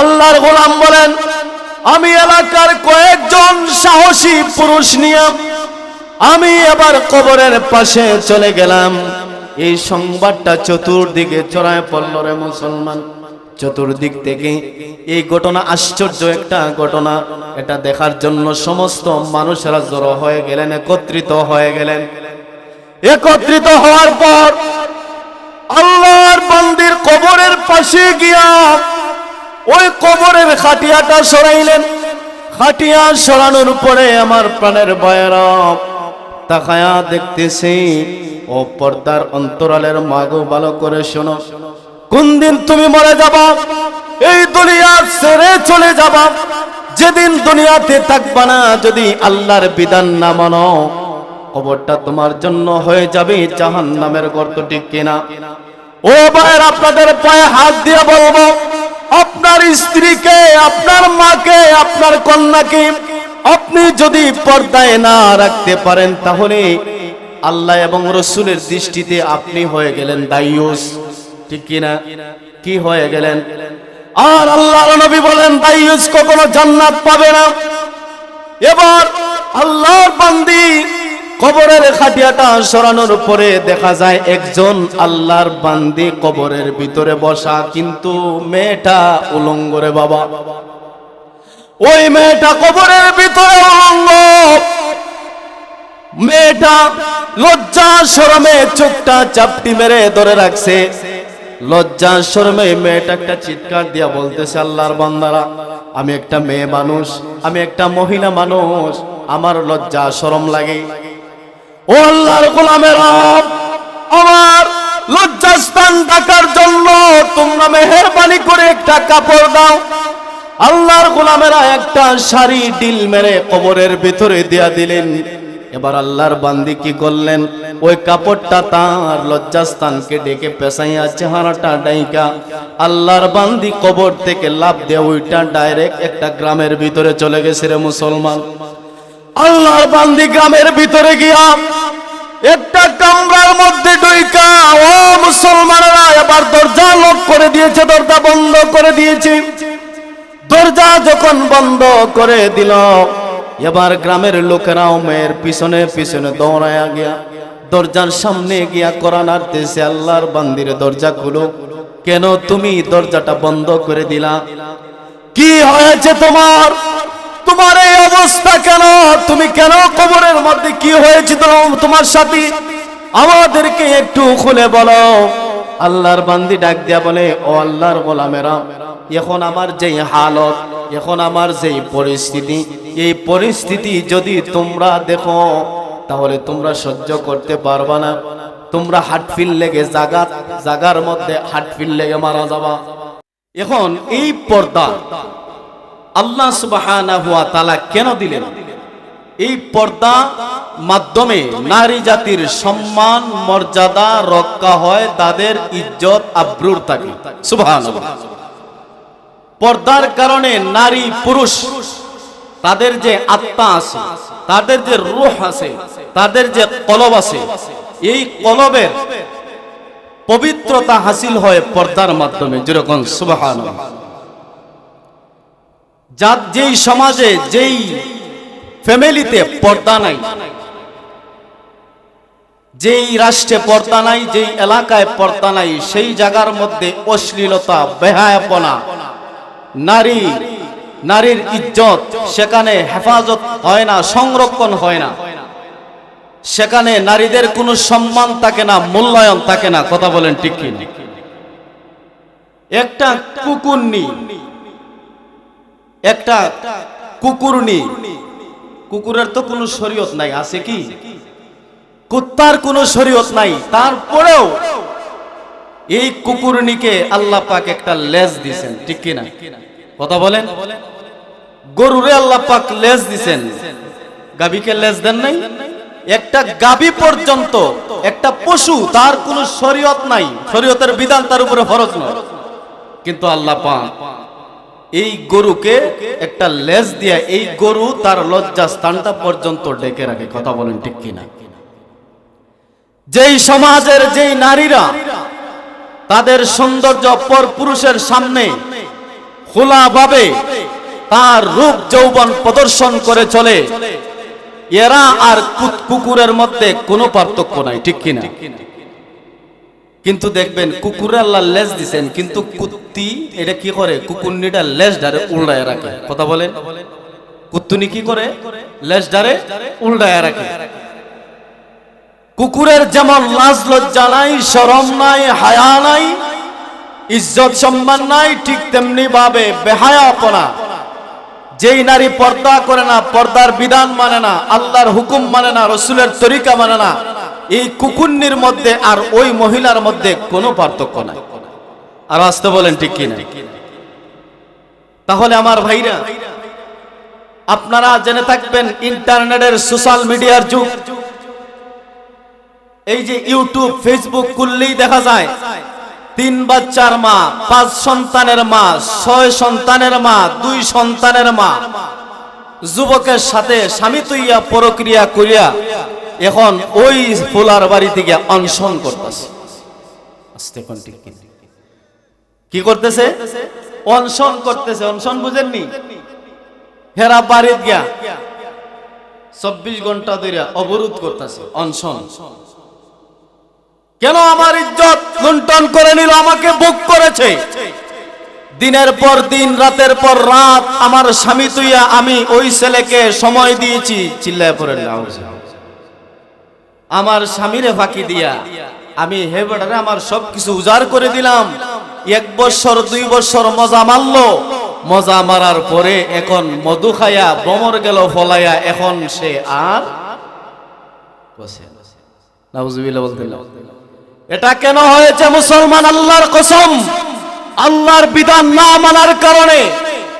আল্লাহর গোলাম বলেন, আমি এলাকার কয়েকজন সাহসী পুরুষ নিয়ে, আমি এবার কবরের পাশে চলে গেলাম। এই সংবাদটা চতুর্দিকে চড়ায় পড়ল রে মুসলমান। চতুর্দিক থেকে এই ঘটনা আশ্চর্য একটা ঘটনা। এটা দেখার জন্য সমস্ত মানুষেরা জড়ো হয়ে গেলেন, একত্রিত হয়ে গেলেন। একত্রিত হওয়ার পর আল্লাহর মন্দির কবরের পাশে গিয়া ওই কবরের খাটিয়াটা সরাইলেন। খাটিয়া সরানোর পরে আমার প্রাণের বয়েরা তাকায়া দেখতেছি, ও পর্দার অন্তরালের মাগো ভালো করে শোনো। কোন দিন তুমি মরে যাবা? এই দুনিয়া ছেড়ে চলে যাবা। যেদিন দুনিয়াতে থাকবা না, যদি আল্লাহর বিধান না মানো, কবরটা তোমার জন্য হয়ে যাবে জাহান নামের গর্ত ঠিক কিনা। ও ভাইয়ের, আপনাদের পায়ে হাত দিয়ে বলব আপনার স্ত্রীকে, আপনার মাকে, আপনার কন্যাকে আপনি যদি পর্দায় না রাখতে পারেন, তাহলে আল্লাহ এবং রসুলের দৃষ্টিতে আপনি হয়ে গেলেন দায়ুস। ঠিক কিনা কি হয়ে গেলেন? আর আল্লাহর নবী বলেন, দায়ুস কখনো জান্নাত পাবে না। এবার আল্লাহর বান্দি কবরের খাটিয়াটা সরানোর পরে দেখা যায় একজন আল্লাহর বান্দি কবরের ভিতরে বসা, কিন্তু মেয়েটা উলঙ্গরে বাবা। ওই মেয়েটা কবরের ভিতরে উলঙ্গ। মেয়েটা লজ্জা শরমে চোখটা চাপটি মেরে ধরে রাখছে। লজ্জা শরমে মেয়েটা একটা চিৎকার দিয়া বলতেছে, আল্লাহর বান্দারা, আমি একটা মেয়ে মানুষ, আমি একটা মহিলা মানুষ, আমার লজ্জা শরম লাগে। ও আল্লাহর গোলামের, আমার লজ্জাস্থান ঢাকার জন্য তোমরা মেহরবানি করে একটা কাপড় দাও। আল্লাহর গোলামেরা একটা শাড়ি ডিল মেরে কবরের ভিতরে দেয়া দিলেন। এবার আল্লাহর বান্দি কি করলেন? ওই কাপড়টা তার লজ্জাস্থানকে ডেকে পেশাইয়া চেহারাটা ডাইকা। আল্লাহর বান্দি কবর থেকে লাভ দিয়ে ওইটা ডাইরেক্ট একটা গ্রামের ভিতরে চলে গেছে রে মুসলমান। আল্লাহর বান্দি গ্রামের ভিতরে গিয়া একটা কামরার মধ্যে ডুইকা ও মুসলমানেরা, এবার দরজা লক করে দিয়েছে, দরজা বন্ধ করে দিয়েছে। দরজা যখন বন্ধ করে দিল, এবার গ্রামের লোকেরাও মেয়ের পিছনে পিছনে দৌড়ায়া গিয়া দরজার সামনে গিয়া কোরআন আনতেছে, আল্লাহর বান্দির দরজা খুলো। কেন তুমি দরজাটা বন্ধ করে দিলা? কি হয়েছে তোমার? তোমার এই অবস্থা কেন? তুমি কেন কবরের মধ্যে কি হয়েছে তোমার সাথে? আমাদেরকে একটু খুলে বলো। আল্লাহর বান্দি ডাক দিয়া বলে, ও আল্লাহর গোলামেরা, এখন আমার যেই হালত, এখন আমার যেই পরিস্থিতি, এই পরিস্থিতি যদি তোমরা দেখো, তাহলে তোমরা সহ্য করতে পারবা না। তোমরা হাটফিল লেগে জাগা জাগার মধ্যে হাটফিল লেগে মারা যাবা। এখন এই পর্দা আল্লাহ তাআলা কেন দিলেন? এই পর্দা মাধ্যমে নারী জাতির সম্মান, মর্যাদা রক্ষা হয় তাদের ইজ্জত, আব্রুর থাকে পর্দার কারণে নারী, পুরুষ, তাদের যে আত্মা আছে, তাদের যে রূহ আছে, তাদের যে কলব আছে, এই কলবের পবিত্রতা হাসিল হয় পর্দার মাধ্যমে, যেরকম সুবহানাল্লাহ। যার যেই সমাজে, যেই ফ্যামিলিতে পর্দা নাই, যেই রাষ্ট্রে পর্দা নাই, যেই এলাকায় পর্দা নাই, সেই জায়গার মধ্যে অশ্লীলতা, বেহায়াপনা, নারী, নারীর ইজ্জত সেখানে হেফাজত হয় না, সংরক্ষণ হয় না সেখানে নারীদের কোনো সম্মান থাকে না, মূল্যায়ন থাকে না, কথা বলেন ঠিক কি না? একটা একটা কুকুরনি। কুকুরের তো কোনো শরীয়ত নাই, আছে কি? কুত্তার কোনো শরীয়ত নাই। তারপরেও এই কুকুরনিকে আল্লাহ পাক একটা লেজ দিছেন, ঠিক কি না কথা বলেন? গরুরে আল্লাহ পাক লেজ দিছেন। গাবিকে লেজ দেন নাই? একটা গাবি পর্যন্ত একটা পশু, তার কোনো শরীয়ত নাই। শরীয়তের বিধান তার উপরে ফরজ নয়। কিন্তু আল্লাহ পাক এই গরুকে একটা লেজ দিয়ে এই গরু তার লজ্জা স্থানটা পর্যন্ত ডেকে রাখে, কথা বলেন ঠিক কিনা? যেই সমাজের যেই নারীরা তাদের সৌন্দর্য পর পুরুষের সামনে খোলাভাবে তার রূপ যৌবন প্রদর্শন করে চলে, এরা আর কুকুরের মধ্যে কোনো পার্থক্য নাই, ঠিক কিনা? কিন্তু দেখবেন কুকুরে আল্লাহ লেজ দিছেন, কিন্তু কুত্তি এটা কি করে? কুকুরনিটা লেজ ডারে উল্টায় রাখে। কথা বলেন? কুত্তুনি কি করে? লেজ ডারে উল্টায় রাখে। কুকুরের যেমন লাজ লজ্জা নাই, শরম নাই, হায়া নাই, ইজ্জত সম্মান নাই, ঠিক তেমনি ভাবে বেহায়া বেহায়াপনা। যেই নারী পর্দা করে না, পর্দার বিধান মানে না, আল্লাহর হুকুম মানে না, রসুলের তরিকা মানে না। এই কুকুন্নির মধ্যে আর ওই মহিলার মধ্যে কোনো পার্থক্য নাই। আর আসতে বলেন ঠিক কিনা? তাহলে আমার ভাইরা, আপনারা জেনে থাকবেন ইন্টারনেটের সোশ্যাল মিডিয়ার যুগ। এই যে ইউটিউব, ফেসবুক খুললেই দেখা যায়, তিন বাচ্চার মা, পাঁচ সন্তানের মা, ছয় সন্তানের মা, দুই সন্তানের মা, যুবকের সাথে স্বামী তুইয়া প্রক্রিয়া করিয়া এখন ওই ফুলার বাড়ি থেকে অনশন করতেছে। আস্তে কোন ঠিক কি? কি করতেছে? অনশন করতেছে। অনশন বুঝেননি? হেরা বাড়িত গিয়া চব্বিশ ঘণ্টা ধরে অবরোধ করতেছে অনশন। কেন আমার ইজ্জত লুণ্ঠন করে নিল? আমাকে বুক করেছে। দিনের পর দিন রাতের পর রাত আমার স্বামী তুইয়া আমি ওই ছেলেকে সময় দিয়েছি চিল্লায় পড়েন না। আমার স্বামীরে ফাঁকি দিয়া আমি হে বেটারে আমার সব কিছু উজাড় করে দিলাম। এক বছর, দুই বছর মজা মারলো। মজা মারার পরে এখন মধু খায়া বমর গেল ফলাইয়া এখন সে আর। এটা কেন হয়েছে মুসলমান আল্লাহর কসম? আল্লাহর বিধান না মানার কারণে।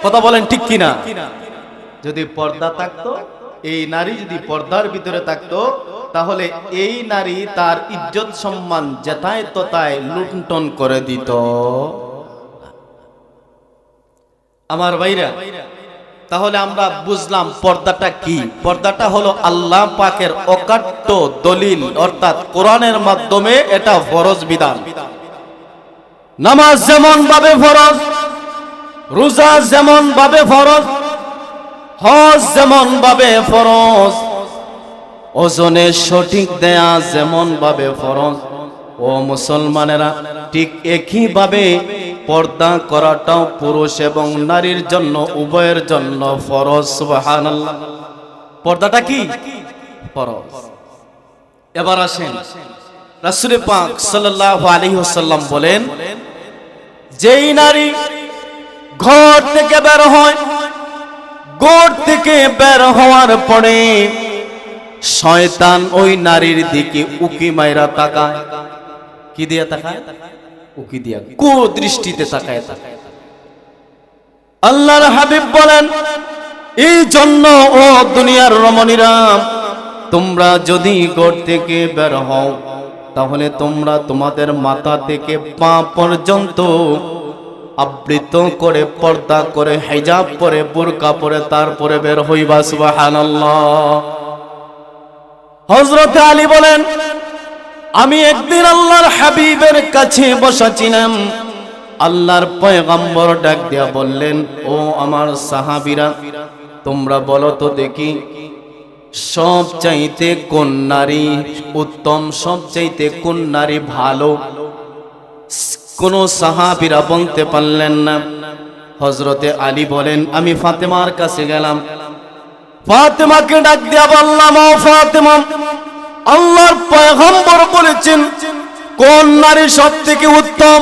কথা বলেন ঠিক কিনা? যদি পর্দা থাকতো এই নারী যদি পর্দার ভিতরে থাকতো, তাহলে এই নারী তার ইজ্জত সম্মান যেথায় তথায় লুণ্ঠন করে দিত। আমার ভাইরা, তাহলে আমরা বুঝলাম পর্দাটা কি? পর্দাটা হলো আল্লাহ পাকের অকাট্য দলিল, অর্থাৎ কোরআনের মাধ্যমে এটা ফরজ বিধান। নামাজ যেমন ভাবে ফরজ, রোজা যেমন ভাবে ফরজ হজ যেমন ভাবে ফরজ, ওজনে সঠিক দেয়া যেমন ভাবে ফরজ। ও মুসলমানেরা, ঠিক একই ভাবে পর্দা করাটাও পুরুষ এবং নারীর জন্য, উভয়ের জন্য ফরজ, সুবহানাল্লাহ। পর্দাটা কি? ফরজ। এবার আসেন রাসূল পাক সাল্লাল্লাহু আলাইহি ওয়াসাল্লাম বলেন, যেই নারী ঘর থেকে বের হয় গোর থেকে বের হওয়ার পরে শয়তান ওই নারীর দিকে উকি মাইরা তাকায়। কি দিয়া তাকায়? উকি দিয়া কু দৃষ্টিতে তাকায় তাকায় আল্লাহর হাবিব বলেন, এই জন্য ও দুনিয়ার রমণীরা, তোমরা যদি গোর থেকে বের হও, তাহলে তোমরা তোমাদের মাথা থেকে পা পর্যন্ত আবৃত করে পর্দা করে, হেজাব পরে, বোরকা পরে, তারপরে বের হইবা, সুবহানাল্লাহ। হযরত আলী বলেন, আমি একদিন আল্লাহর হাবিবের কাছে বসা ছিলাম আল্লাহর পয়গম্বর ডাক দিয়া বললেন, ও আমার সাহাবিরা, তোমরা বলো তো দেখি, সব চাইতে কোন নারী উত্তম, সব চাইতে কোন নারী ভালো? কোন সাহাবীরা বলতে পারলেন না। হজরতে আলী বলেন, আমি ফাতেমার কাছে গেলাম। ফাতেমাকে ডাক দিয়া বললাম, ও ফাতেমা, আল্লাহর পয়গম্বর বলেছেন, কোন নারী সব থেকে উত্তম?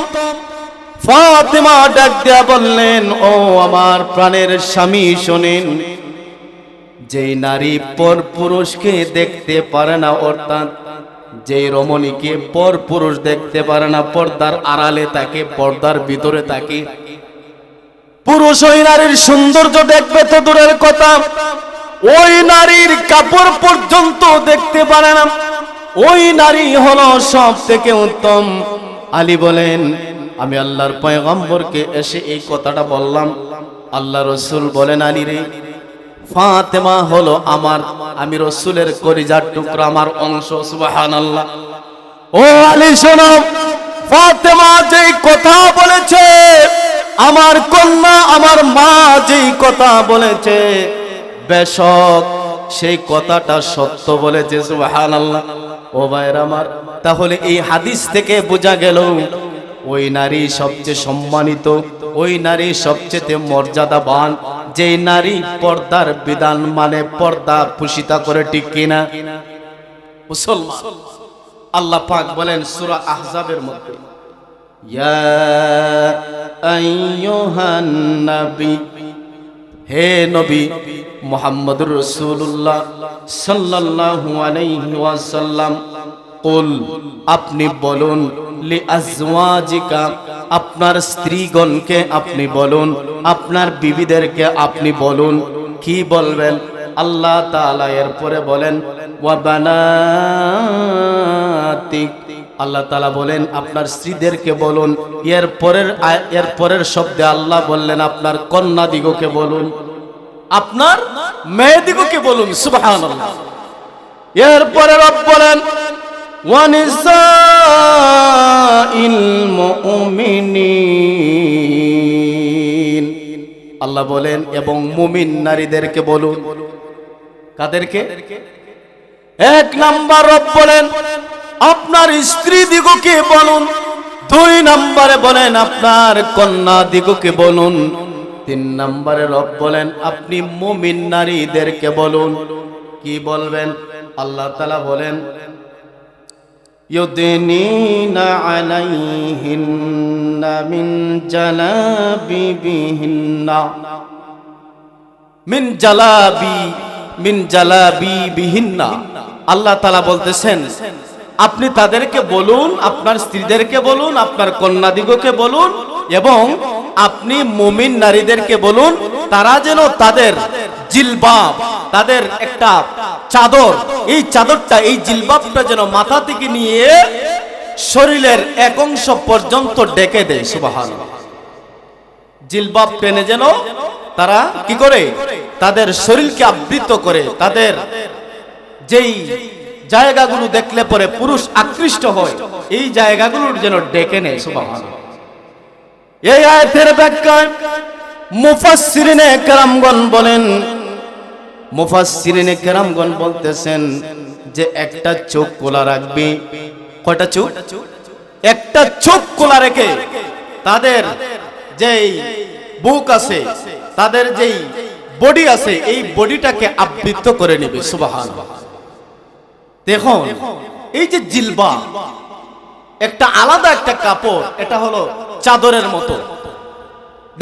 ফাতেমা ডাক দিয়া বললেন, ও আমার প্রাণের স্বামী, শোনেন, যেই নারী পর পুরুষকে দেখতে পারে না, অর্থাৎ যেই রমণীকে পর পুরুষ দেখতে পারে না, পর্দার আড়ালে তাকে পর্দার ভিতরে তাকে পুরুষ ওই নারীর সৌন্দর্য দেখবে তো দূরের কথা। ওই নারীর কাপড় পর্যন্ত দেখতে পারে না। ওই নারী হলো সব থেকে উত্তম। আলী বলেন, আমি আল্লাহর পয়গম্বরকে এসে এই কথাটা বললাম। আল্লাহ রসুল বলেন, আলী রে ফাতেমা হলো আমার, আমি রসুলের করিজার টুকরা, আমার অংশ সুবাহান আল্লাহ ও আলী, শোনো, ফাতেমা যে কথা বলেছে, আমার কন্যা, আমার মা যেই কথা বলেছে, বেশক সেই কথাটা সত্য বলেছে, সুবহানাল্লাহ। ও ভাইয়ের আমার, তাহলে এই হাদিস থেকে বোঝা গেল, ওই নারী সবচেয়ে সম্মানিত, ওই নারী সবচেয়ে মর্যাদাবান যে নারী পর্দার বিধান মানে পর্দা পুষিতা করে ঠিক কিনা? মুসলমান। আল্লাহ পাক বলেন সূরা আহজাবের মধ্যে হে নবী মুহাম্মদুর আলাইহি ওয়াসাল্লাম কুল, আপনি বলুন, লি আজওয়াজিকা, আপনার স্ত্রীগণকে আপনি বলুন, আপনার বিবিদেরকে আপনি বলুন, কি বলবেন? আল্লাহ তাআলা এরপরে বলেন, ওয়া বানাতিক। আল্লাহ তালা বলেন, আপনার স্ত্রীদেরকে বলুন। এর পরের এর পরের শব্দে আল্লাহ বললেন, আপনার কন্যা দিগকে বলুন, আপনার মেয়ে দিগকে বলুন সুবহান এর পরে রব বলেন ওয়ানিসাইল মুমিনিন। আল্লাহ বলেন, এবং মুমিন নারীদেরকে বলুন। কাদেরকে? এক নাম্বার রব বলেন, আপনার স্ত্রী দিগকে বলুন। দুই নাম্বারে বলেন, আপনার কন্যা দিগকে বলুন। তিন নাম্বারে রব বলেন, আপনি মুমিন নারীদেরকে বলুন। কি বলবেন? আল্লাহ তালা বলেন ইউদিনিনা عليهن মিন جلابيبهن من জালাবি মিন جلابيبهن আল্লাহ তালা বলতেছেন, আপনি তাদেরকে বলুন, আপনার স্ত্রীদেরকে বলুন, আপনার কন্যাদিগকে বলুন এবং আপনি মুমিন নারীদেরকে বলুন, তারা যেন তাদের জিলবাব, তাদের একটা চাদর, এই চাদরটা, এই জিলবাবটা যেন মাথা থেকে নিয়ে শরীরের এক অংশ পর্যন্ত ডেকে দেয় সুবাহান জিলবাব টেনে যেন তারা কি করে? তাদের শরীরকে আবৃত করে, তাদের যেই জায়গাগুলো দেখলে পরে পুরুষ আকৃষ্ট হয়, এই জায়গাগুলোর যেন ডেকে নেয় সুবহান এই আয়াতের ব্যাখ্যায় মুফাসসিরিনে কেরামগণ বলেন, মুফাসসিরিনে কেরামগণ বলতেছেন যে একটা চোখ খোলা রাখবি। কয়টা চোখ? একটা চোখ খোলা রেখে তাদের যেই বুক আছে, তাদের যেই বডি আছে, এই বডিটাকে আবৃত করে নেবে সুবাহান দেখুন, এই যে জিলবা, একটা আলাদা একটা কাপড়, এটা হলো চাদরের মতো।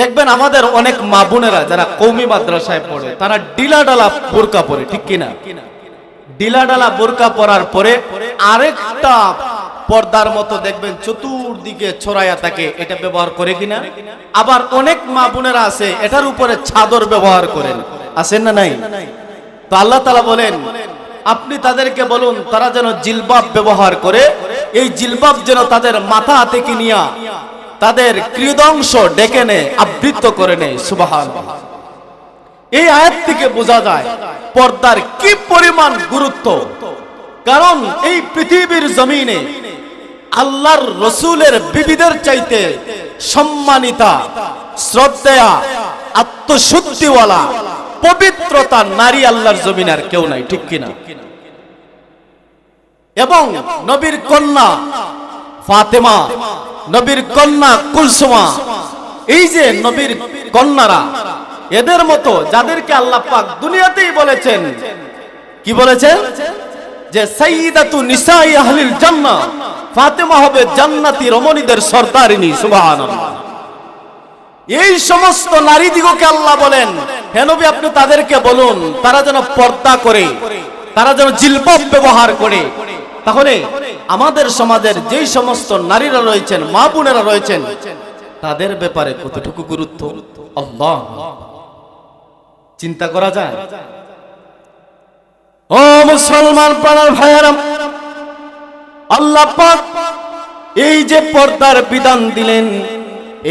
দেখবেন আমাদের অনেক মা বোনেরা যারা কৌমি মাদ্রাসায় পড়ে, তারা ডিলা ডালা বোরকা পরে, ঠিক কিনা? ডিলা ডালা বোরকা পরার পরে আরেকটা পর্দার মতো দেখবেন চতুর্দিকে ছড়াইয়া থাকে, এটা ব্যবহার করে কিনা? আবার অনেক মা বোনেরা আছে, এটার উপরে চাদর ব্যবহার করেন। আছেন না নাই? তো আল্লাহ তালা বলেন, আপনি তাদেরকে বলুন, তারা যেন জিলবাব ব্যবহার করে, এই জিলবাব যেন তাদের মাথা থেকে নিয়া তাদের কৃদংশ ডেকে নেয় আবৃত্ত করে নেয় সুবাহান এই আয়াত থেকে বোঝা যায় পর্দার কি পরিমাণ গুরুত্ব। কারণ এই পৃথিবীর জমিনে আল্লাহর রসুলের বিবিদের চাইতে সম্মানিতা, শ্রদ্ধেয়া, আত্মশুদ্ধিওয়ালা, পবিত্রতা নারী আল্লাহর জমিনের কেউ নাই, ঠিক কিনা? এবং নবীর কন্যা ফাতেমা নবীর কন্যা কুলসুমা। এই যে নবীর কন্যারা, এদের মতো যাদেরকে আল্লাহ পাক দুনিয়াতেই বলেছেন, কি বলেছেন? যে সাইয়্যিদাতু নিসাই আহলিল জান্নাহ, ফাতেমা হবে জান্নাতি রমণীদের সর্দারিনী, সুবহানাল্লাহ। এই সমস্ত নারী দিগকে আল্লাহ বলেন, হে নবী, আপনি তাদেরকে বলুন, তারা যেন পর্দা করে, তারা যেন জিলবাব ব্যবহার করে তাহলে আমাদের সমাজের যেই সমস্ত নারীরা রয়েছেন, মা বোনেরা রয়েছেন, তাদের ব্যাপারে কতটুকু গুরুত্ব? চিন্তা করা যায়? ও মুসলমান প্রাণের ভাইয়ারাম, আল্লাহ এই যে পর্দার বিধান দিলেন,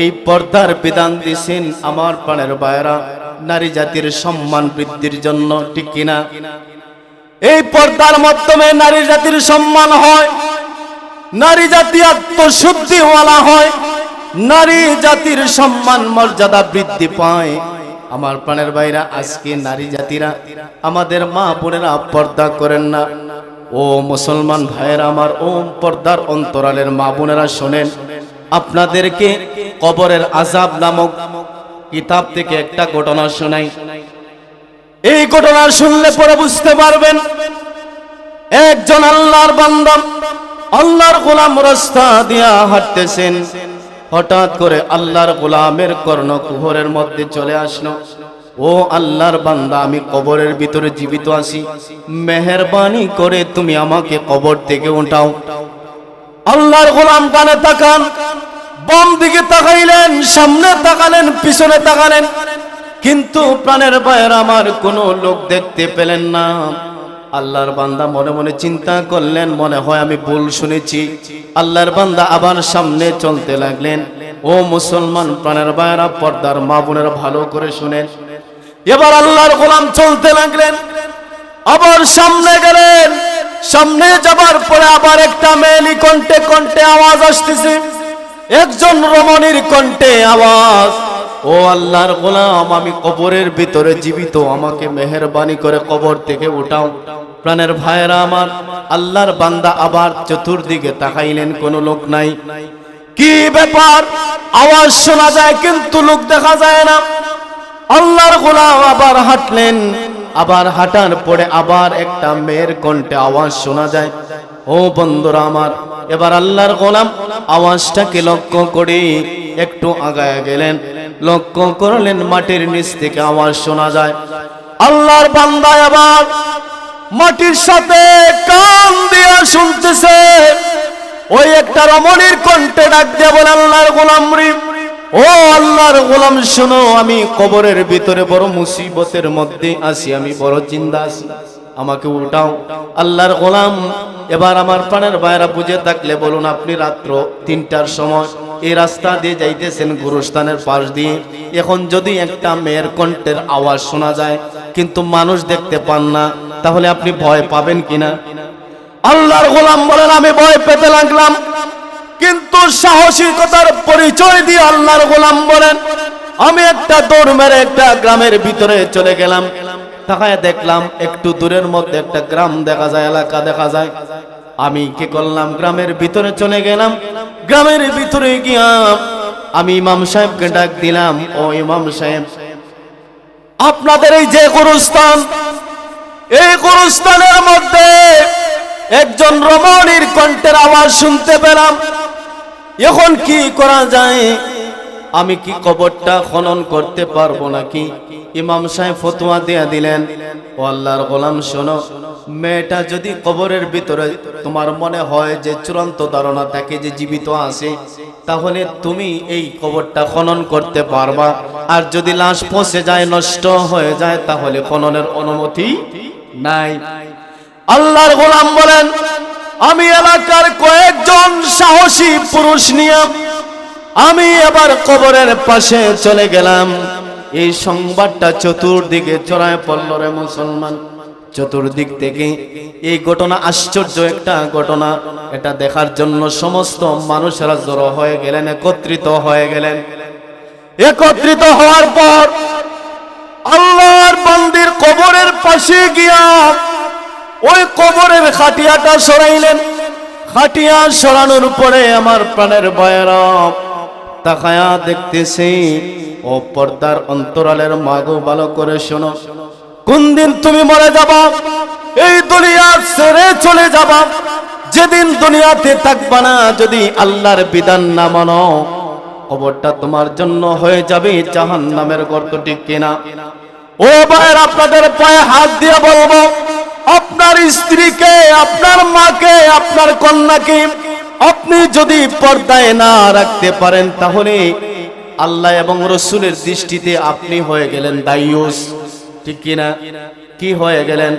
এই পর্দার বিধান দিছেন আমার প্রাণের ভাইয়ারা, নারী জাতির সম্মান বৃদ্ধির জন্য, ঠিক কিনা? এই পর্দার মাধ্যমে নারী জাতির সম্মান হয়, নারী জাতি আত্মশুদ্ধিওয়ালা হয়, নারী জাতির সম্মান মর্যাদা বৃদ্ধি পায়। আমার প্রাণের বাইরা আজকে নারী জাতিরা, আমাদের মা বোনেরা পর্দা করেন না। ও মুসলমান ভাইয়েরা আমার ও পর্দার অন্তরালের মা বোনেরা শোনেন, আপনাদেরকে কবরের আজাব নামক কিতাব থেকে একটা ঘটনা শোনাই। এই ঘটনা শুনলে পরে বুঝতে পারবেন। একজন আল্লাহর বান্দা, আল্লাহর গোলাম রাস্তা দিয়া হাঁটতেছেন। হঠাৎ করে আল্লাহর গোলামের কর্ণকুহরের মধ্যে চলে আসলো। ও আল্লাহর বান্দা, আমি কবরের ভিতরে জীবিত আছি। মেহরবানি করে তুমি আমাকে কবর থেকে উঠাও। আল্লাহর গোলাম কানে তাকান, বাম দিকে তাকাইলেন, সামনে তাকালেন, পিছনে তাকালেন। কিন্তু প্রাণের বাইরে আমার কোনো লোক দেখতে পেলেন না। আল্লাহর বান্দা মনে মনে চিন্তা করলেন, মনে হয় আমি ভুল শুনেছি। আল্লাহর বান্দা আবার সামনে চলতে লাগলেন। ও মুসলমান, প্রাণের বাইরা পর্দার মা বোনেরা ভালো করে শুনেন। এবার আল্লাহর গোলাম চলতে লাগলেন। আবার সামনে গেলেন। সামনে যাবার পরে আবার একটা মেয়েলি কণ্ঠে কণ্ঠে আওয়াজ আসতেছে। একজন রমণীর কণ্ঠে আওয়াজ। ও আল্লাহর গোলাম, আমি কবরের ভিতরে জীবিত। আমাকে মেহরবানি করে কবর থেকে উঠাও। প্রাণের ভাইয়েরা আমার, আল্লাহর বান্দা আবার চতুর্দিকে তাকাইলেন, কোনো লোক নাই। কি ব্যাপার? আওয়াজ শোনা যায়, কিন্তু লোক দেখা যায় না। আল্লাহর গোলাম আবার হাঁটলেন। আবার হাঁটার পরে আবার একটা মেয়ের কণ্ঠে আওয়াজ শোনা যায়। ও বন্ধুরা আমার, এবার আল্লাহর গোলাম আওয়াজটাকে লক্ষ্য করে একটু আগায় গেলেন। লক্ষ্য করলেন মাটির নিচ থেকে আওয়াজ শোনা যায়। আল্লাহর বান্দা আবার মাটির সাথে কান দিয়া শুনতেছে। ওই একটা রমণীর কণ্ঠে ডাক দিয়ে বলে, আল্লাহর গোলাম ও আল্লাহর গোলাম, শোনো, আমি কবরের ভিতরে বড় মুসিবতের মধ্যে আছি, আমি বড় চিন্তা আছি। আমাকে উঠাও। আল্লাহর গোলাম, এবার আমার প্রাণের বাইরা বুঝে থাকলে বলুন, আপনি রাত্র তিনটার সময় এই রাস্তা দিয়ে যাইতেছেন গুরুস্থানের পাশ দিয়ে। এখন যদি একটা মেয়ের কণ্ঠের আওয়াজ শোনা যায়, কিন্তু মানুষ দেখতে পান না, তাহলে আপনি ভয় পাবেন কিনা? আল্লাহর গোলাম বলেন, আমি ভয় পেতে লাগলাম। কিন্তু সাহসিকতার পরিচয় দিয়ে আল্লাহর গোলাম বলেন, আমি একটা দৌড় মেরে একটা গ্রামের ভিতরে চলে গেলাম। তাকায় দেখলাম একটু দূরের মধ্যে একটা গ্রাম দেখা যায়, এলাকা দেখা যায়। আমি কি করলাম? গ্রামের ভিতরে চলে গেলাম। গ্রামের ভিতরে গিয়া আমি ইমাম সাহেবকে ডাক দিলাম, ও ইমাম সাহেব, আপনাদের এই যে গুরুস্থান, এই গুরুস্থানের মধ্যে একজন রমণীর কণ্ঠের আওয়াজ শুনতে পেলাম। এখন কি করা যায়? আমি কি কবরটা খনন করতে পারব নাকি? ইমাম সাহেব ফতোয়া দিয়া দিলেন, ও আল্লাহর গোলাম, শোনো, মেয়েটা যদি কবরের ভিতরে তোমার মনে হয় যে চূড়ান্ত ধারণা তাকে যে জীবিত আছে, তাহলে তুমি এই কবরটা খনন করতে পারবা। আর যদি লাশ পচে যায়, নষ্ট হয়ে যায়, তাহলে খননের অনুমতি নাই। আল্লাহর গোলাম বলেন, আমি এলাকার কয়েকজন সাহসী পুরুষ নিয়ে আমি আবার কবরের পাশে চলে গেলাম। এই সংবাদটা চতুর্দিকে চড়ায় পড়ল রে মুসলমান। চতুর্দিক থেকে এই ঘটনা আশ্চর্য একটা ঘটনা। এটা দেখার জন্য সমস্ত মানুষেরা জড়ো হয়ে গেলেন, একত্রিত হয়ে গেলেন। একত্রিত হওয়ার পর আল্লাহর মন্দির কবরের পাশে গিয়া ওই কবরের খাটিয়াটা সরাইলেন। খাটিয়া সরানোর পরে আমার প্রাণের বয়েরা তাকায়া দেখতেছি, ও পর্দার অন্তরালের মাগো ভালো করে শোনো। কোন দিন তুমি মরে যাবা? এই দুনিয়া ছেড়ে চলে যাবা। যেদিন দুনিয়াতে থাকবা না, যদি আল্লাহর বিধান না মানো, খবরটা তোমার জন্য হয়ে যাবে জাহান নামের গর্ত ঠিক কিনা। ও ভাইয়ের, আপনাদের পায়ে হাত দিয়ে বলব, আপনার স্ত্রীকে, আপনার মাকে, আপনার কন্যাকে আপনি যদি পর্দায় না রাখতে পারেন, তাহলে আল্লাহ এবং রসুলের দৃষ্টিতে আপনি হয়ে গেলেন দায়ুস। ঠিক কিনা কি হয়ে গেলেন?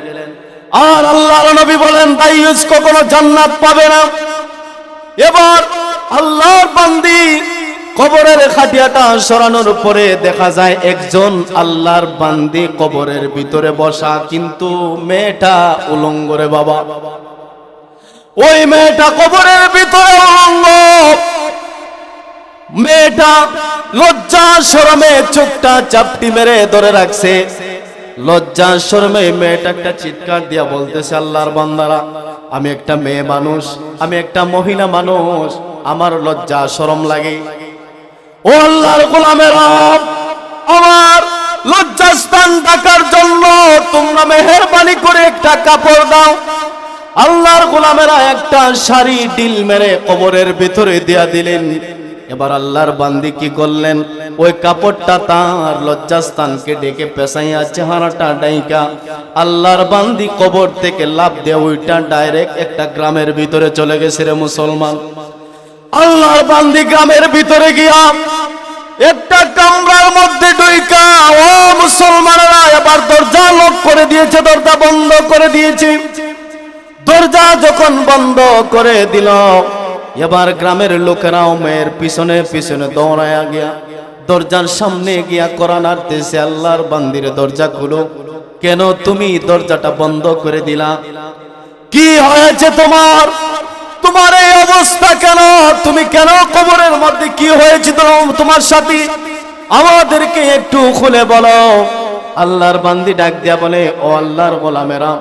আর আল্লাহর নবী বলেন, দায়ুস কখনো জান্নাত পাবে না। এবার আল্লাহর বান্দি কবরের খাটিয়াটা সরানোর পরে দেখা যায়, একজন আল্লাহর বান্দি কবরের ভিতরে বসা, কিন্তু মেয়েটা উলঙ্গরে বাবা। ওই মেয়েটা কবরের ভিতরে উলঙ্গ মেয়েটা লজ্জা শরমে চোখটা চাপটি মেরে ধরে রাখছে। লজ্জা শরমে মেয়েটা একটা চিৎকার দিয়া বলতেছে, আল্লাহর বান্দারা, আমি একটা মেয়ে মানুষ, আমি একটা মহিলা মানুষ, আমার লজ্জা শরম লাগে। ও আল্লাহর গোলামের আমার লজ্জাস্থান ঢাকার জন্য তোমরা মেহরবানি করে একটা কাপড় দাও। আল্লাহর গোলামেরা একটা শাড়ি ডিল মেরে কবরের ভিতরে দিয়া দিলেন। এবার আল্লাহর বান্দি কি করলেন? ওই কাপড়টা তার লজ্জাস্থানকে ডেকে পেশাইয়া চেহারাটা ডাইকা। আল্লাহর বান্দি কবর থেকে লাভ দিয়ে ওইটা ডাইরেক্ট একটা গ্রামের ভিতরে চলে গেছে রে মুসলমান। আল্লাহর বান্দি গ্রামের ভিতরে গিয়া একটা কামরার মধ্যে ডুইকা ও মুসলমানেরা, এবার দরজা লক করে দিয়েছে, দরজা বন্ধ করে দিয়েছে। দরজা যখন বন্ধ করে দিল, এবার গ্রামের লোকেরাও মেয়ের পিছনে পিছনে দৌড়ায়া গিয়া দরজার সামনে গিয়া কোরআন আনতেছে আল্লাহর বান্দির দরজা খুলো। কেন তুমি দরজাটা বন্ধ করে দিলা? কি হয়েছে তোমার? তোমার এই অবস্থা কেন? তুমি কেন কবরের মধ্যে কি হয়েছে তোমার সাথে? আমাদেরকে একটু খুলে বলো। আল্লাহর বান্দি ডাক দিয়া বলে, ও আল্লাহর গোলামেরা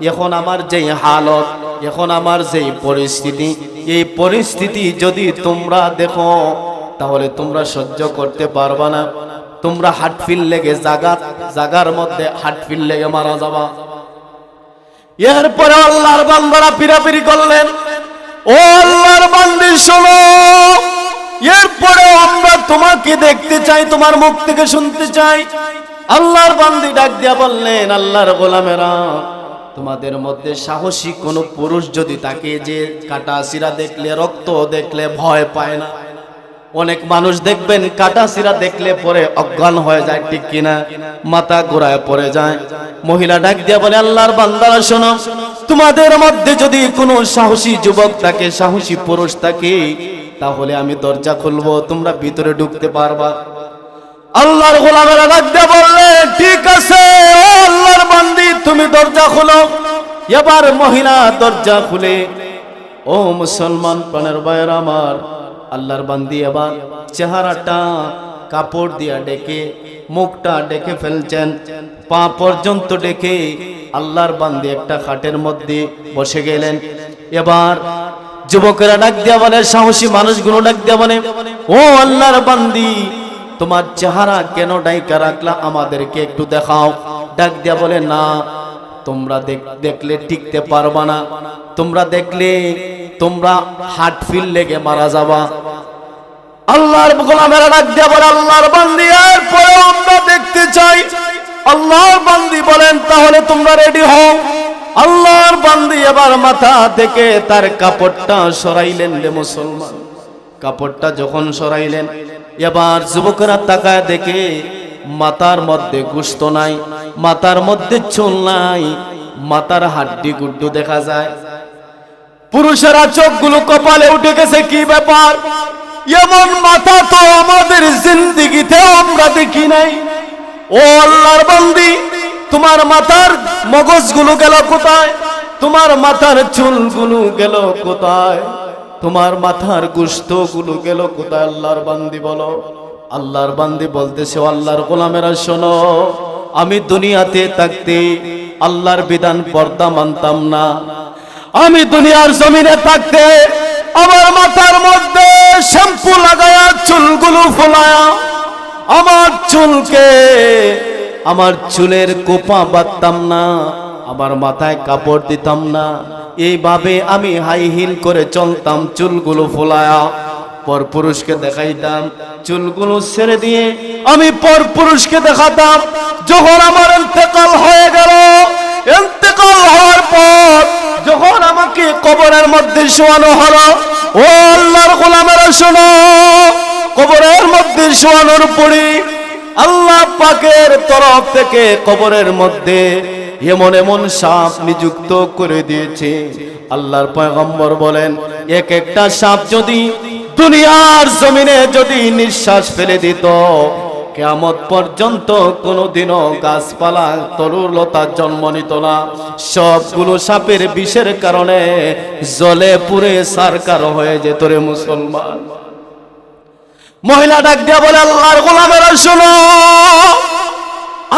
এখন আমার যেই হালত, এখন আমার যেই পরিস্থিতি, এই পরিস্থিতি যদি তোমরা দেখো, তাহলে তোমরা সহ্য করতে পারবা না। তোমরা হাটফিল লেগে জাগা জাগার মধ্যে হাটফিল লেগে মারা যাবা। এরপরে আল্লাহর বান্দারা পিরাপিরি করলেন। ও আল্লাহর বান্দি, শোনো। এরপরে আমরা তোমাকে দেখতে চাই, তোমার মুখ থেকে শুনতে চাই। আল্লাহর বান্দি ডাক দিয়া বললেন, আল্লাহর গোলামেরা তোমাদের মধ্যে সাহসী কোন পুরুষ যদি তাকে যে কাটা সিরা দেখলে রক্ত দেখলে ভয় পায় না। অনেক মানুষ দেখবেন কাটা সিরা দেখলে পরে অজ্ঞান হয়ে যায়, ঠিক কিনা? মাথা ঘোরায় পড়ে যায়। মহিলা ডাক দিয়া বলে, আল্লাহর বান্দারা, শোনো, তোমাদের মধ্যে যদি কোনো সাহসী যুবক থাকে, সাহসী পুরুষ থাকে, তাহলে আমি দরজা খুলবো, তোমরা ভিতরে ঢুকতে পারবা। আল্লাহর গোলামেরা ডাক দিয়া বললে, ঠিক আছে আল্লাহর বান্দি, তুমি দরজা খোলো। এবার মহিলা দরজা খুলে। ও মুসলমান প্রাণের ভাইয়ের আমার, আল্লাহর বান্দি এবার চেহারাটা কাপড় দিয়া ডেকে, মুখটা ডেকে ফেলছেন। পা পর্যন্ত ডেকে আল্লাহর বান্দি একটা খাটের মধ্যে বসে গেলেন। এবার যুবকেরা ডাক দিয়া বলে, সাহসী মানুষগুলো ডাক দিয়া বলে, ও আল্লাহর বান্দি তোমার চেহারা কেন ডাইকা রাখলা আমাদেরকে একটু দেখাও। ডাক দিয়া বলে, না, তোমরা দেখলে টিকতে পারবা না। তোমরা দেখলে তোমরা হার্ট ফিল লেগে মারা যাবা। আল্লাহর গোলামেরা ডাক দিয়া বলে, আল্লাহর বান্দি আর পরে আমরা দেখতে চাই। আল্লাহর বান্দি বলেন, তাহলে তোমরা রেডি হও। আল্লাহর বান্দি এবার মাথা থেকে তার কাপড়টা সরাইলেন রে মুসলমান। কাপড়টা যখন সরাইলেন এবার যুবকরা তাকায় দেখে মাথার মধ্যে গুস্ত নাই, মাথার মধ্যে চুল নাই, মাথার হাড্ডি গুড্ডু দেখা যায়। পুরুষেরা চোখগুলো কপালে উঠে গেছে, কি ব্যাপার? এমন মাথা তো আমাদের জিন্দিগিতে আমরা দেখি নাই। ও আল্লাহর বান্দি, তোমার মাথার মগজগুলো গেল কোথায়? তোমার মাথার চুলগুলো গেল কোথায়? তোমার মাথার গুস্তগুলো গেল কোথায় আল্লাহর বান্দি বলো? আল্লাহর বান্দি বলতেছে, "ও আল্লাহর গোলামেরা, শোনো, আমি দুনিয়াতে থাকতে আল্লাহর বিধান পর্দা মানতাম না। আমি দুনিয়ার জমিনে থাকতে আমার মাথার মধ্যে শ্যাম্পু লাগায়া, চুলগুলো ফোলায়া, আমার চুলকে, আমার চুলের কোপা বাঁধতাম না। আমার মাথায় কাপড় দিতাম না। এইভাবে আমি হাই হিল করে চলতাম চুলগুলো ফোলায়া। পর পুরুষকে দেখাইতাম, চুলগুলো ছেড়ে দিয়ে আমি পর পুরুষকে দেখাতাম। যখন আমার ইন্তেকাল হয়ে গেল, ইন্তেকাল হওয়ার পর যখন আমাকে কবরের মধ্যে শোয়ানো হলো, ও আল্লাহর গোলামেরা শোনো, কবরের মধ্যে শোয়ানোর পরে আল্লাহ পাকের তরফ থেকে কবরের মধ্যে এমন এমন সাপ নিযুক্ত করে দিয়েছে। আল্লাহর পয়গম্বর বলেন, এক একটা সাপ যদি দুনিয়ার জমিনে যদি নিঃশ্বাস ফেলে দিত কেমত পর্যন্ত কোনোদিনও গাছপালা তরুলতা জন্ম নিত না। সবগুলো সাপের বিষের কারণে জলে পুরে সারকার হয়ে যেত রে মুসলমান। মহিলা ডাক দিয়া বলে, আল্লাহর গোলামেরা শোনো।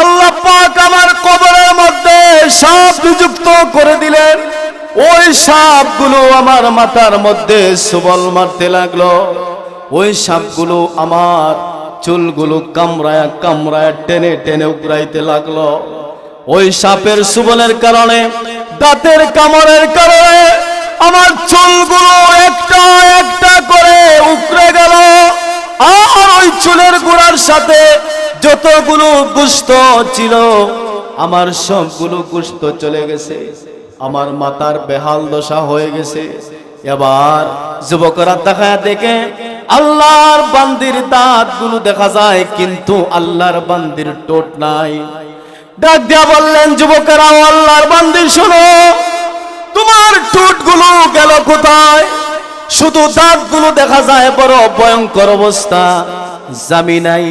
আল্লাহ পাক আমার কবরের মধ্যে সাপ নিযুক্ত করে দিলেন। ওই সাপগুলো আমার মাথার মধ্যে সুবল মারতে লাগল। ওই সাপগুলো আমার চুলগুলো কামড়ায় কামড়ায় টেনে টেনে উগরাইতে লাগল। ওই সাপের সুবলের কারণে, দাঁতের কামড়ের কারণে আমার চুলগুলো একটা একটা করে উকড়ে গেল। আর ওই চুলের গোড়ার সাথে যতগুলো গুস্ত ছিল, আমার সবগুলো গুস্ত চলে গেছে। আমার মাথার বেহাল দশা হয়ে গেছে। এবার যুবকরা দেখা দেখে, আল্লাহর বান্দির দাঁতগুলো দেখা যায়, কিন্তু আল্লাহর বান্দির টোট নাই। ডাক দিয়া বললেন যুবকেরা আল্লাহর বান্দির শোনো, তোমার ঠোঁটগুলো গেল কোথায়? শুধু দাঁতগুলো দেখা যায় বড় ভয়ঙ্কর অবস্থা। জামি নাই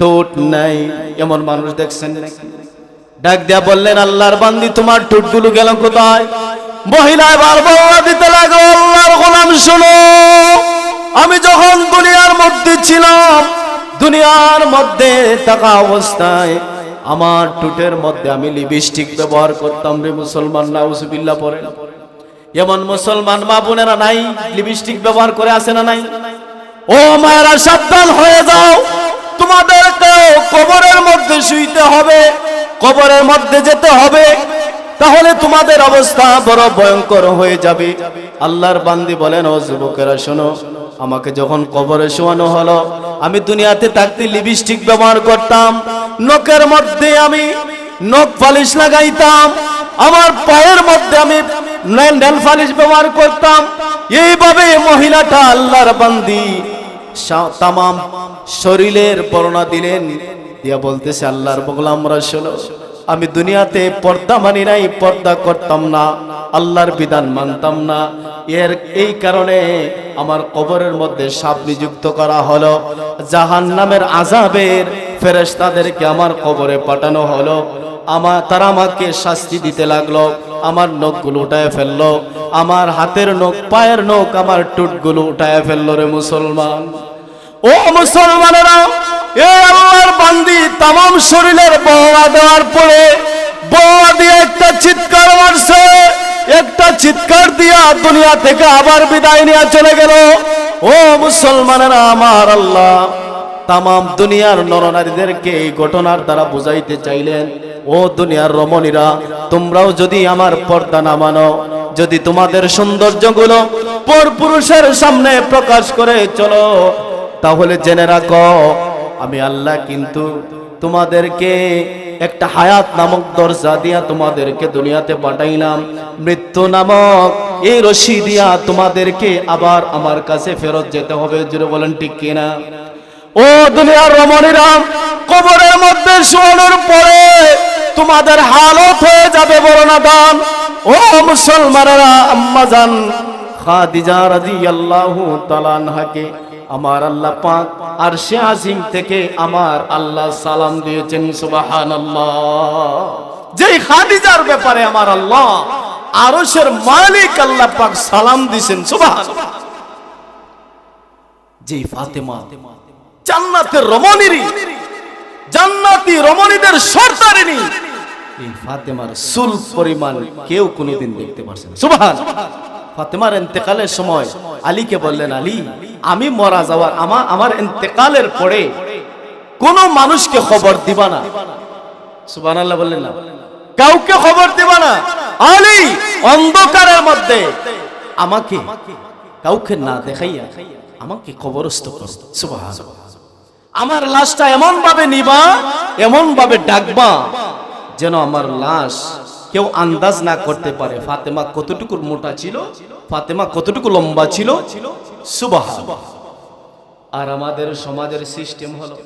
টোট নাই, এমন মানুষ দেখছেন ডাক দিয়া বললেন, আল্লাহর বান্দি, তোমার ঠোঁটগুলো গেল কোথায়? মহিলা এবার বললা দিতে লাগল, আল্লাহর গোলাম, শোনো, আমি যখন দুনিয়ার মধ্যে ছিলাম, দুনিয়ার মধ্যে থাকা অবস্থায়, আমার টুটের মধ্যে আমি লিপস্টিক ব্যবহার করতাম রে মুসলমান নাউজুবিল্লাহ পরে এমন মুসলমান মা বোনেরা নাই লিপস্টিক ব্যবহার করে আসে না নাই? ও মায়েরা, সাবধান হয়ে যাও। তোমাদেরকেও কবরের মধ্যে শুইতে হবে, কবরের মধ্যে যেতে হবে। তাহলে তোমাদের অবস্থা বড় ভয়ঙ্কর হয়ে যাবে। আল্লাহর বান্দি বলেন, ও যুবকেরা, শোনো, আমাকে যখন কবরে শোয়ানো হলো, আমি দুনিয়াতে থাকতে লিপস্টিক ব্যবহার করতাম, নখের মধ্যে আমি নখ পালিশ লাগাইতাম, আমার পায়ের মধ্যে আমি নেল পালিশ ব্যবহার করতাম। এইভাবে মহিলাটা আল্লাহর বান্দি। তাম শরীরের বর্ণনা দিলেন। দিয়া বলতেছে, আল্লাহর বগলামরা শোনো, আমি দুনিয়াতে পর্দা মানি নাই, পর্দা করতাম না, আল্লাহর বিধান মানতাম না। এর, এই কারণে আমার কবরের মধ্যে সাপ নিযুক্ত করা হলো। জাহান নামের আজাবের ফেরেশতাদেরকে আমার কবরে পাঠানো হলো। আমার, তারা আমাকে শাস্তি দিতে লাগল। আমার নখগুলো উঠায় ফেলল। আমার হাতের নখ, পায়ের নখ, আমার টুটগুলো উঠায় ফেলল রে মুসলমান। ও মুসলমানেরা, এ আল্লাহর বান্দি তামাম শরীরের বহরা দেওয়ার পরে বহরা দিয়ে একটা চিৎকার মারছে। একটা চিৎকার দিয়া দুনিয়া থেকে আবার বিদায় নিয়ে চলে গেল। ও মুসলমানেরা, আমার আল্লাহ তামাম দুনিয়ার নরনারীদেরকে এই ঘটনার দ্বারা বুঝাইতে চাইলেন, ও দুনিয়ার রমণীরা, তোমরাও যদি আমার পর্দা না মানো, যদি তোমাদের সৌন্দর্যগুলো পর পুরুষের সামনে প্রকাশ করে চলো, তাহলে জেনে রাখো, আমি আল্লাহ কিন্তু তোমাদেরকে একটা হায়াত নামক দরজা দিয়া তোমাদেরকে দুনিয়াতে পাঠাইলাম। মৃত্যু নামক এই রশি দিয়া তোমাদেরকে আবার আমার কাছে ফেরত যেতে হবে। জুড়ে বলেন, ঠিক কিনা? ও দুনিয়ার রমণীরা, কবরের মধ্যে শোয়ানোর পরে তোমাদের হালত হয়ে যাবে বড় নাদান। ও মুসলমানেরা, আম্মা আনহাকে আমার আল্লাহ পাক আর থেকে আমার আল্লাহ সালাম দিয়েছেন, সুবহানাল্লাহ। যেই খাদিজার ব্যাপারে আমার আল্লাহ আরশের মালিক আল্লাহ পাক সালাম দিয়েছেন, সুবহানাল্লাহ। যেই ফাতেমা জান্নাতের রমণীরই, জান্নাতি রমণীদের সর্দারিনী। এই ফাতেমার সুল পরিমাণ কেউ কোনোদিন দেখতে পারছে না। সুবহান। ফাতেমার ইন্তেকালের সময় আলীকে বললেন, আলী, আমি মরা যাওয়ার আমার আমার ইন্তেকালের পরে কোন মানুষকে খবর দিবা না। সুবহানাল্লাহ বললেন, না। কাউকে খবর দিবা না? আলী, অন্ধকারের মধ্যে। আমাকে, কাউকে না দেখাইয়া আমাকে খবরস্থ কর। সুবহানাল্লাহ আমার লাশটা এমন ভাবে নিবা এমন ভাবে ডাকবা যেন আমার লাশ কেউ আন্দাজ না করতে পারে। ফাতেমা কতটুকুর মোটা ছিল? ফাতেমা কতটুকু লম্বা ছিল? সুবাহ আর আমাদের সমাজের সিস্টেম হলো